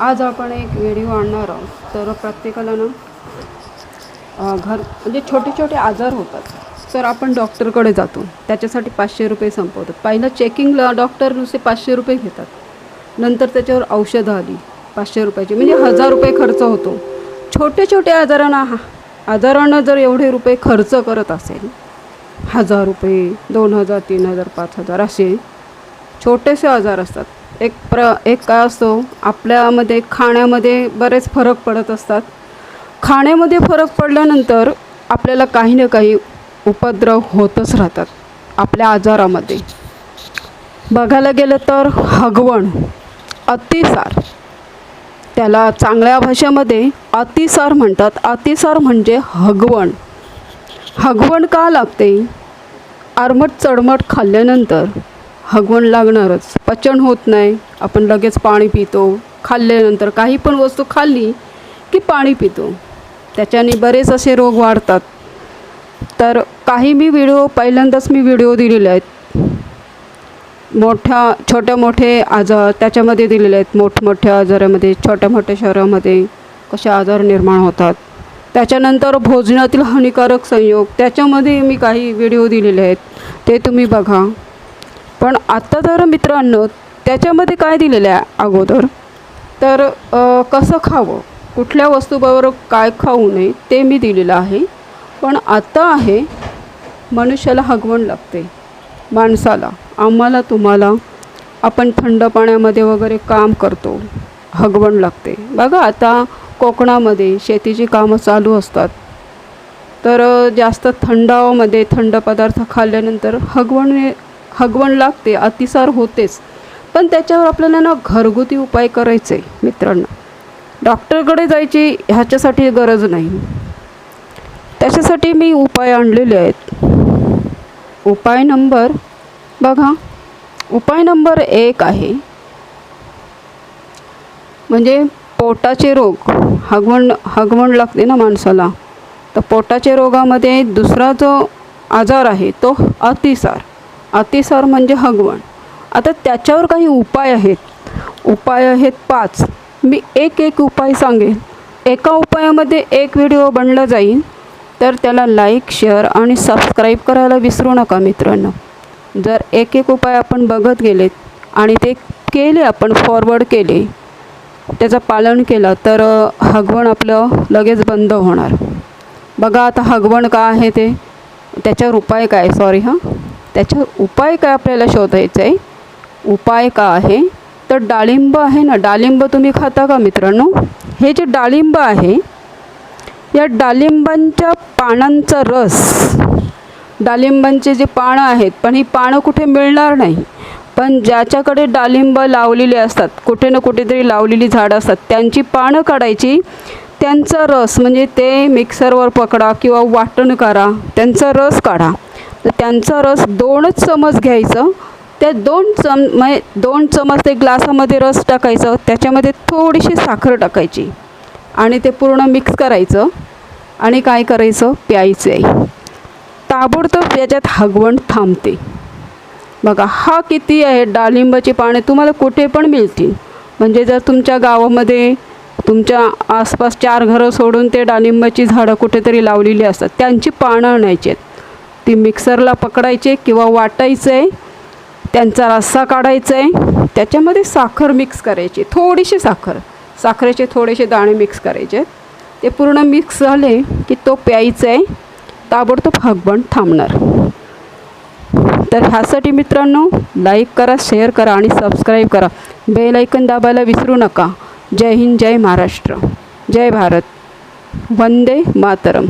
आज आपण एक व्हिडिओ आणणार आहोत. तर प्रत्येकाला ना घर म्हणजे छोटे छोटे आजार होतात. तर आपण डॉक्टरकडे जातो. त्याच्यासाठी पाचशे रुपये संपवतात. पहिलं चेकिंगला डॉक्टर नुसते पाचशे रुपये घेतात. नंतर त्याच्यावर औषधं आली पाचशे रुपयाची. म्हणजे हजार रुपये खर्च होतो. छोटे छोटे आजारांना हा- आजारांना जर एवढे रुपये खर्च करत असेल हजार रुपये दोन हजार तीन हजार पाच हजार असे छोटेसे आजार असतात. एक प्र एक काय असतो आपल्यामध्ये खाण्यामध्ये बरेच फरक पडत असतात. खाण्यामध्ये फरक पडल्यानंतर आपल्याला काही ना काही उपद्रव होतच राहतात आपल्या आजारामध्ये. बघायला गेलं तर हगवण अतिसार. त्याला चांगल्या भाषेमध्ये अतिसार म्हणतात. अतिसार म्हणजे हगवण. हगवण का लागते? आरमट चडमट खाल्ल्यानंतर. हगवण लागणारच. पचन होत नाही. आपण लगेच पाणी पितो. खाल्ल्यानंतर काही पण वस्तू खाल्ली की पाणी पितो. त्याच्याने बरेच असे रोग वाढतात. तर काही मी व्हिडिओ पहिल्यांदाच मी व्हिडिओ दिलेले आहेत. मोठ्या छोट्या मोठे आजार त्याच्यामध्ये दिलेले आहेत. मोठमोठ्या आजारामध्ये छोट्या मोठ्या शहरामध्ये कसे आजार निर्माण होतात. त्याच्यानंतर भोजनातील हानिकारक संयोग. त्याच्यामध्ये मी काही व्हिडिओ दिलेले आहेत. ते तुम्ही बघा. पण आत्ता जर मित्रांनो त्याच्यामध्ये काय दिलेलं आहे अगोदर? तर कसं खावं? कुठल्या वस्तूबरोबर काय खाऊ नये ते मी दिलेलं आहे. पण आत्ता आहे मनुष्याला हगवण लागते. माणसाला. आम्हाला तुम्हाला. आपण थंड पाण्यामध्ये वगैरे काम करतो. हगवण लागते. बघा आता कोकणामध्ये शेतीची कामं चालू असतात. तर जास्त थंडावामध्ये थंड पदार्थ खाल्ल्यानंतर हगवण हगवण लागते अतिसार होतेच. पण त्याच्यावर आपल्याला ना घरगुती उपाय करायचे मित्रांनो. डॉक्टरकडे जायची ह्याच्यासाठी गरज नाही. त्याच्यासाठी मी उपाय आणलेले आहेत. उपाय नंबर बघा. उपाय नंबर एक आहे म्हणजे पोटाचे रोग. हगवण हगवण लागते ना माणसाला. तर पोटाच्या रोगामध्ये दुसरा जो आजार आहे तो अतिसार. अतिसार म्हणजे हगवण. आता त्याच्यावर काही उपाय आहेत. उपाय आहेत पाच. मी एक एक उपाय सांगेन. एका उपायामध्ये एक व्हिडिओ बनला जाईल तर त्याला लाईक शेअर आणि सबस्क्राईब करायला विसरू नका मित्रांनो. जर एक एक उपाय आपण बघत गेलेत आणि ते केले आपण फॉरवर्ड केले त्याचं पालन केलं तर हगवण आपलं लगेच बंद होणार. बघा आता हगवण का आहे ते. त्याच्यावर उपाय काय? सॉरी हां? त्याच्यावर उपाय काय आपल्याला शोधायचा? आहे उपाय का आहे? तर डाळिंब आहे ना. डाळिंब तुम्ही खाता का मित्रांनो? हे जे डाळिंब आहे या डाळिंबांच्या पानांचा रस डाळिंबांचे जे पानं आहेत पण ही पानं कुठे मिळणार नाही. पण ज्याच्याकडे डाळिंब लावलेले असतात कुठे ना कुठेतरी लावलेली झाडं असतात त्यांची पानं काढायची त्यांचा रस म्हणजे ते मिक्सरवर पकडा किंवा वाटण करा त्यांचा रस काढा. त्यांचा रस दोनच चमच घ्यायचं. त्या दोन चम म्हणजे दोन चमच ते ग्लासामध्ये रस टाकायचं. त्याच्यामध्ये थोडीशी साखर टाकायची. आणि ते पूर्ण मिक्स करायचं. आणि काय करायचं? प्यायचं आहे. ताबडतोब याच्यात हगवण थांबते. बघा हा किती आहे? डाळिंबाची पाने तुम्हाला कुठे पण मिळतील. म्हणजे जर तुमच्या गावामध्ये तुमच्या आसपास चार घरं सोडून ते डाळिंबाची झाडं कुठेतरी लावलेली असतात त्यांची पानं आणायची आहेत. ती मिक्सरला पकडायचे किंवा वाटायचं आहे त्यांचा रस्सा काढायचा आहे त्याच्यामध्ये साखर मिक्स करायची. थोडीशी साखर. साखरेचे थोडेसे दाणे मिक्स करायचे. ते पूर्ण मिक्स झाले की तो प्यायचा. आहे ताबडतोब हगवण थांबणार. तर ह्यासाठी मित्रांनो लाईक करा शेअर करा आणि सबस्क्राईब करा. बेल ऐकन दाबायला विसरू नका. जय हिंद जय महाराष्ट्र. जय भारत. वंदे मातरम.